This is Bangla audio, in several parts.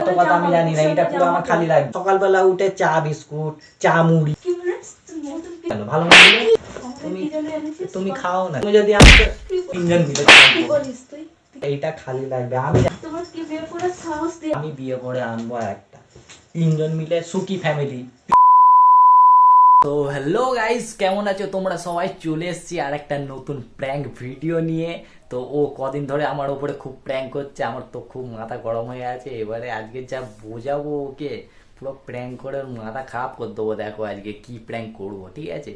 অত কথা আমি জানি না, এটা পুরো আমার খালি লাগবে সকালবেলা উঠে চা, বিস্কুট, চা, মুড়ি। ভালো তুমি-? তুমি খাও না। তুমি যদি আমাকে তিনজন মিলে এইটা খালি লাগবে আমি আমি বিয়ে করে আনব একটা। তিনজন মিলে সুখী ফ্যামিলি তো হ্যালো গাইস কেমন আছো তোমরা? সবাই চলে এসেছি আর একটা নতুন প্র্যাঙ্ক ভিডিও নিয়ে। তো ও কদিন ধরে আমার ওপরে খুব প্র্যাঙ্ক করছে, আমার তো খুব মাথা গরম হয়ে আছে। এবারে আজকে যা বোঝাবো ওকে, পুরো প্র্যাঙ্ক করে মাথা খারাপ করে দেবো। দেখো আজকে কি প্র্যাঙ্ক করব, ঠিক আছে?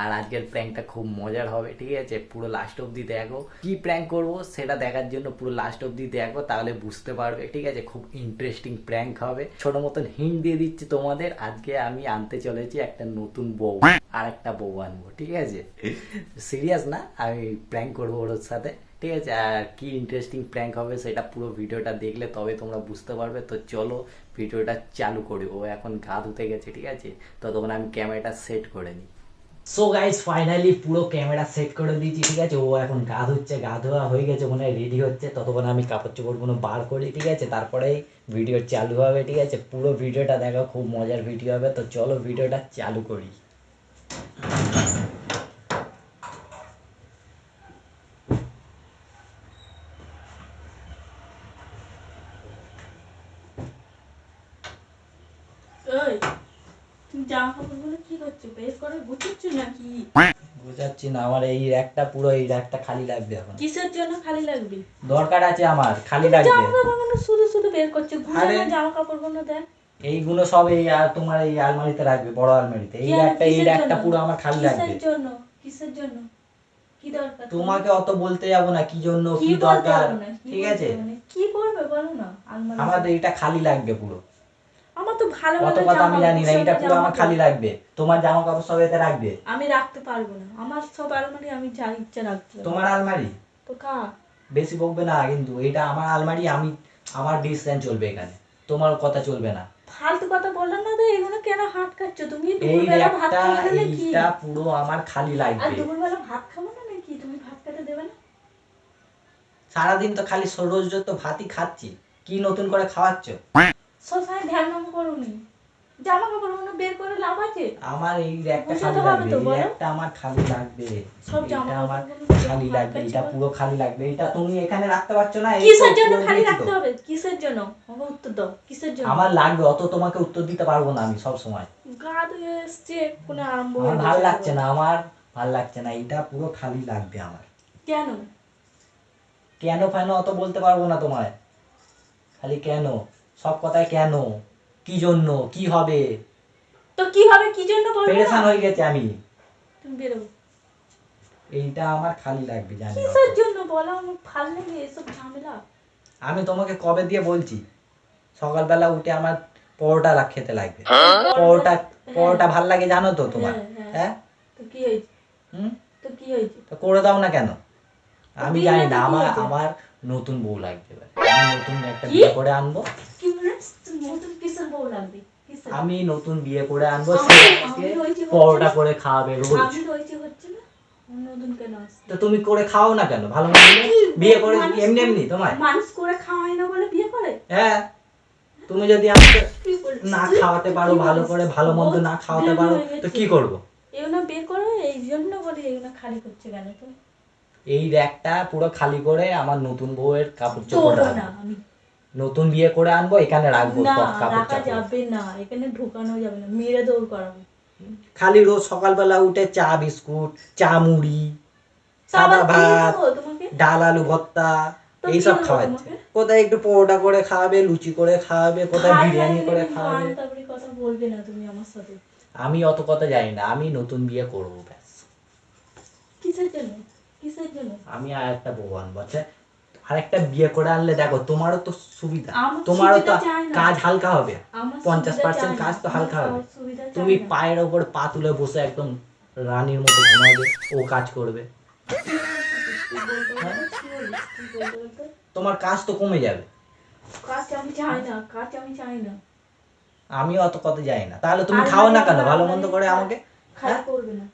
আর আজকের প্র্যাঙ্কটা খুব মজার হবে, ঠিক আছে? পুরো লাস্ট অবধি দেখো। কি প্র্যাঙ্ক করব? সেটা দেখার জন্য পুরো লাস্ট অবধি দেখো, তাহলে বুঝতে পারবে, ঠিক আছে? খুব ইন্টারেস্টিং প্র্যাঙ্ক হবে। ছোট মতন হিন্ট দিয়ে দিচ্ছি তোমাদের, আজকে আমি আনতে চলেছি একটা নতুন বউ আর একটা বউ আনব, ঠিক আছে? সিরিয়াস না? আমি প্র্যাঙ্ক করব ওর সাথে, ঠিক আছে? আর কি ইন্টারেস্টিং প্র্যাঙ্ক হবে সেটা পুরো ভিডিওটা দেখলে তবে তোমরা বুঝতে পারবে। তো চলো ভিডিওটা চালু করি, ও এখন গা ধুতে গেছে, ঠিক আছে? ততক্ষণ আমি ক্যামেরাটা সেট করে নিই। সো গাইস ফাইনালি পুরো ক্যামেরা সেট করে দিয়েছি, ঠিক আছে? ও এখন গা ধুচ্ছে গা ধোয়া হয়ে গেছে, মনে হয় রেডি হচ্ছে। ততক্ষণ আমি কাপড় চোপড়গুলো বার করি, ঠিক আছে? তারপরে ভিডিও চালু হবে, ঠিক আছে? পুরো ভিডিওটা দেখো, খুব মজার ভিডিও হবে। তো চলো ভিডিওটা চালু করি। জামা কাপড়গুলো কি করছ বের করে গুছিচ্ছ নাকি? বুঝাচ্ছি না আমার এই একটা পুরো এই একটা খালি লাগবে এখন। কিসের জন্য খালি লাগবে? দরকার আছে আমার খালি জামা কাপড়গুলো শুধু শুধু বের করছ ঘুরে জামা কাপড়গুলো দেখ। এইগুলো সব এই আর তোমার এই আলমারিতে রাখবে বড় আলমারিতে। এই কেন? এই কিসের পুরো আমার খালি লাগবে। কিসের জন্য? কিসের জন্য? কি দরকার তোমাকে অত বলতে যাব না কি জন্য কি দরকার ঠিক আছে? কি করবে বলো না আলমারি আমার এটা খালি লাগবে পুরো। আমার তো ভালো ভালো কথা আমি জানি না এটা পুরো আমার খালি লাগবে। তোমার জামা কাপড় সব এতে রাখবে। আমি রাখতে পারব না। আমার সব আলমারি আমি যা ইচ্ছা রাখতে তোমার আলমারি? তো কা বেশি বকবে না কিন্তু এটা আমার আলমারি আমি আমার ডিসিশন চলবে এখানে। তোমার কথা চলবে না। ফালতু কথা বললাম না তো কেন হাত তুমি দুপুরবেলা ভাত এইটা পুরো আমার খালি আর দুপুরবেলা ভাত খাব না নাকি? তুমি ভাত খেতে দেবে না? সারাদিন তো খালি রোজ রোজ তো ভাতই খাচ্ছি। কি নতুন করে খাওয়াচ্ছ? করুনি। জামা কাপড়গুলো বের করে লাভ আছে? আমার এই একটা খালি লাগবে। একটা আমার খালি লাগবে। সব এটা জামা আমার খালি লাগবে এটা পুরো খালি লাগবে এটা তুমি এখানে রাখতে পারছ না কিসের জন্য খালি রাখতে হবে? কিসের জন্য? আমাকে উত্তর দাও কিসের জন্য? আমার লাগবে অত তোমাকে উত্তর দিতে পারব না আমি সব সময়। গা ধুয়ে এসছে কোনো আরম্ভ আমার ভালো লাগছে না আমার ভালো লাগছে না এটা পুরো খালি লাগবে আমার। কেন? কেন ফেন অত বলতে পারব না তোমায়। খালি কেন? সব কথায় কেন? কি জন্য? কি হবে? তো কি হবে? কি জন্য বলবে পেরেশান হয়ে গেছে আমি। তুমি বেরো এইটা আমার খালি লাগবে জানি। কিসের জন্য? বলো আমার ভালো লাগে এসব ঝামেলা। আমি তোমাকে কবে দিয়ে বলছি? সকালবেলা উঠে আমার পরোটা খেতে লাগবে। পরোটা পরোটা ভালো লাগে জানো তো তোমার? হ্যাঁ, হ্যাঁ। হ্যাঁ? তো কি হয়েছে? হুম? তো কি হয়েছে? তো করে দাও না কেন? আমি জানি না আমার আমার নতুন বউ লাগবে। আমি নতুন একটা বিয়ে করে আনব। নতুন কিসের বউ লাগবে? আমি নতুন বিয়ে করে আনব পরোটা করে খাওয়াবে রোজ। আমি রয়েছে হচ্ছে না? নতুন কেন আসছে? তো তুমি করে খাও না কেন? ভালো বিয়ে করে এমনি এমনি তোমায়। মানুষ করে খাওয়াই না বলে বিয়ে করে? হ্যাঁ। তুমি যদি আমাকে না খাওয়াতে পারো ভালো করে ভালো মন্দ না খাওয়াতে পারো তো কি করব? এগুলো বের করো এই জন্য বলি এগুলো খালি করছে কেন তো এই র্যাকটা পুরো খালি করে আমার নতুন বউয়ের কাপড় চোপড় না রাখব। আমি। নতুন বিয়ে করে আনব এখানে রাখব না রাখা যাবে না এখানে ঢোকানো যাবে না মেরে দৌড় করাবো। খালি রোজ সকালবেলা উঠে চা বিস্কুট চা মুড়ি সাদা ভাত ডাল আলু ভর্তা এইসব খাওয়াচ্ছে। কোথায় একটু পরোটা করে খাওয়াবে লুচি করে খাওয়াবে কোথায় বিরিয়ানি করে খাওয়াবে। তারপরে কথা বলবে না তুমি আমার সাথে। আমি অত কথা জানি না আমি নতুন বিয়ে করব ব্যাস। কিসের জন্য? কিসের জন্য? আমি আর একটা বউ আনব আচ্ছা? আর একটা বিয়ে করে আনলে দেখো তোমারও তো সুবিধা। তোমারও তো। কাজ হালকা হবে। পঞ্চাশ পার্সেন্ট কাজ তো হালকা হবে। তুমি পায়ের ওপর পা তুলে বসে একদম রানীর মতো ঘুমাবে ও কাজ করবে। তোমার কাজ তো কমে যাবে। কাজ আমি চাই না কাজ আমি চাই না। আমি অত কথা জানি না। তাহলে তুমি খাও না মানে কেন? ভালো মানে মন্দ করে আমাকে খারাপ হ্যাঁ? করবে না।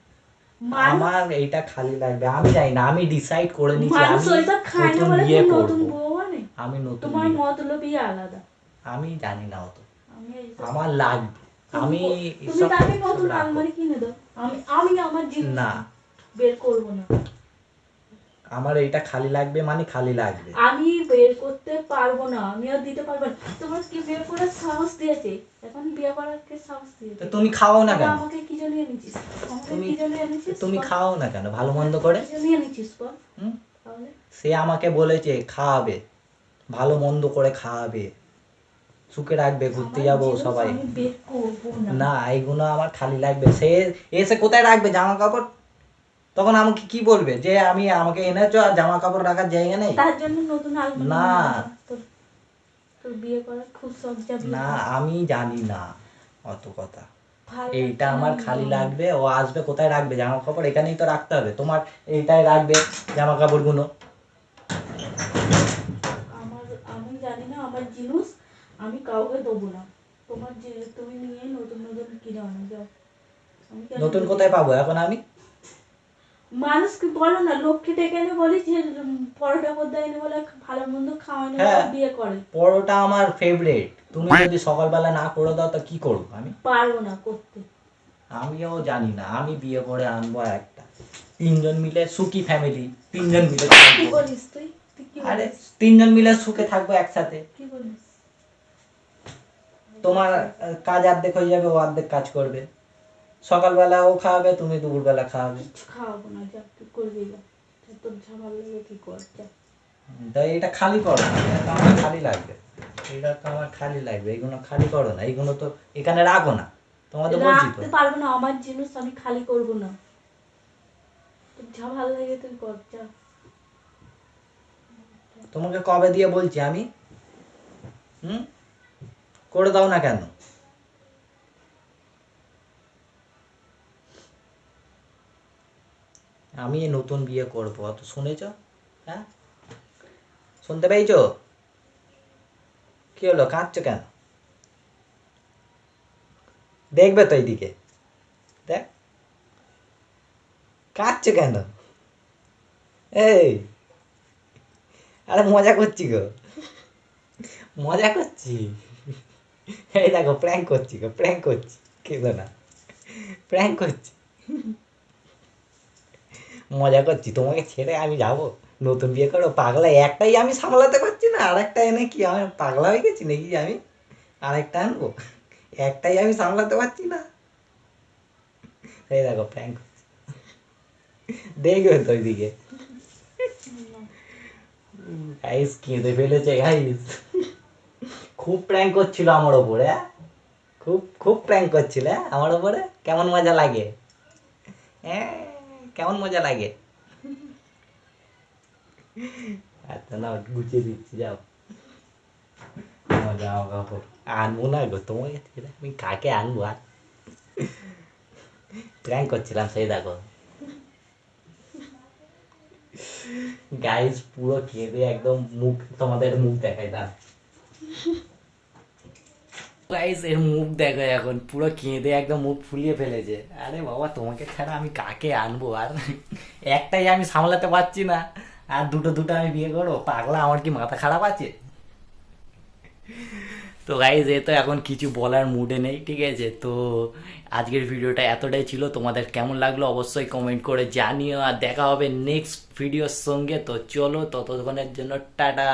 আমার এইটা খালি লাগবে। আমি জানি না আমি ডিসাইড করে নিয়েছি। মানুষ আমি ওইটা খায় না বলে তুমি নতুন বউ আনে আমি নতুন তোমার মতলবই আলাদা। আমি জানি না অত। আমার লাগবে। আমি তুমি তাকে নতুন আলমারি কিনে দাও? আমি আমি আমার জিনিস না। বের করব না। আমার এইটা খালি লাগবে মানে খালি লাগবে। আমি বের করতে পারব না। আমি আর দিতে পারব না। তোমার কি বিয়ে করার সাহস দিয়েছে? এখন বিয়ে করার কে সাহস দিয়েছে? তুমি খাও না কেন? আমাকে তুমি- খাও না কেন? ভালো মন্দ করে? সে আমাকে বলেছে খাওয়াবে। ভালো মন্দ করে খাওয়াবে। সুখে রাখবে ঘুরতে যাব সবাই। না। এইগুলো আমার খালি লাগবে। সে এসে কোথায় রাখবে? জামা কাপড় তখন আমাকে কি বলবে? যে আমি আমাকে এনেছো আর জামা কাপড় রাখার জায়গা নেই? তার জন্য নতুন না। বিয়ে করার খুব শখ না আমি জানি না। অত কথা। এইটা আমার খালি লাগবে ও আসবে কোথায় রাখবে? জামা কাপড় এখানেই তো রাখতে হবে। তোমার এইটাই রাখবে জামা কাপড়গুলো আমার আমি জানি না আমার জিনিস আমি কাউকে দেবো না। তোমার তুমি নিয়ে নতুন নতুন কিনে আনো যাও। নতুন কোথায় পাবো? এখন আমি? মানুষকে বলো না লক্ষ্মী ডেকে এনে বলি যে পরোটা পদ্মা এনে বলে ভালো মন্দ খাওয়ানো হ্যাঁ। বিয়ে করে। পরোটা আমার ফেভারিট তুমি যদি সকালবেলা না করে দাও তো কি করব আমি? পারব না করতে। আমিও জানি না আমি বিয়ে করে আনব একটা। তিনজন মিলে সুখী ফ্যামিলি তিনজন মিলে কি বলিস তুই? তুই আরে তিনজন মিলে সুখে থাকব একসাথে। কি বলিস? তোমার কাজ অর্ধেক হয়ে যাবে ও অর্ধেক কাজ করবে। সকালবেলা ও খাওয়াবে তুমি দুপুরবেলা খাওয়াবে। খাওয়াবো না যা তুই করবি যা। তোর যা লাগে তুই কর তাই এটা খালি করো না এটা তো আমার খালি লাগবে। এটা তো আমার খালি লাগবে এইগুলো খালি করো না এইগুলো তো এখানে রাখো না। তোমাদের বলছি তো। রাখতে পারব না আমার জিনিস আমি খালি করব না। তোর যা ভালো লাগে তুই কর যা। তোমাকে কবে দিয়ে বলছি আমি? হুম? করে দাও না কেন? আমি নতুন বিয়ে করব। অত শুনেছ? হ্যাঁ? শুনতে পেয়েছ? কি হলো? কাঁদছো কেন? দেখবে তো এইদিকে। দেখ। কাঁদছো কেন? এই! আরে মজা করছি গো। মজা করছি? এই দেখো প্র্যাঙ্ক করছি গো প্র্যাঙ্ক করছি। কেঁদো না। প্র্যাঙ্ক করছি। মজা করছি তোমাকে ছেড়ে আমি যাব। নতুন বিয়ে করো পাগলা একটাই আমি সামলাতে পারছি না আর একটা এনে কি আমি পাগলা হয়ে গেছি নাকি আমি? আরেকটা আনব? একটাই আমি সামলাতে পারছি না। এই দেখো প্র্যাঙ্ক দেখবে তো ওইদিকে। গাইস কেঁদে ফেলেছে গাইস খুব প্র্যাঙ্ক করছিল আমার ওপরে হ্যাঁ? খুব খুব প্র্যাঙ্ক করছিল হ্যাঁ, আমার ওপরে? কেমন মজা লাগে? হ্যাঁ? কেমন মজা লাগে? আচ্ছা না গুছিয়ে দিচ্ছি, যাও। আনব না গো ছেড়ে আমি কাকে আনব? আর প্র্যাঙ্ক করছিলাম, সেই দেখো। গাইস পুরো কেঁদে একদম মুখ, তোমাদের মুখ দেখাই গাইস এর মুখ দেখো এখন, পুরো কেঁদে একদম মুখ ফুলিয়ে ফেলেছে। আরে বাবা, তোমাকে ছাড়া আমি কাকে আনব? আর একটাই আমি সামলাতে পারছি না। আর দুটো দুটো আমি বিয়ে করব। পাগলা, আমার কি মাথা খারাপ আছে? তো গাইজ এ তো এখন কিছু বলার মুডে নেই, ঠিক আছে? তো আজকের ভিডিওটা এতটাই ছিল। তোমাদের কেমন লাগল অবশ্যই কমেন্ট করে জানিও। আর দেখা হবে নেক্সট ভিডিওর সঙ্গে। তো চলো, ততক্ষণের জন্য টাটা।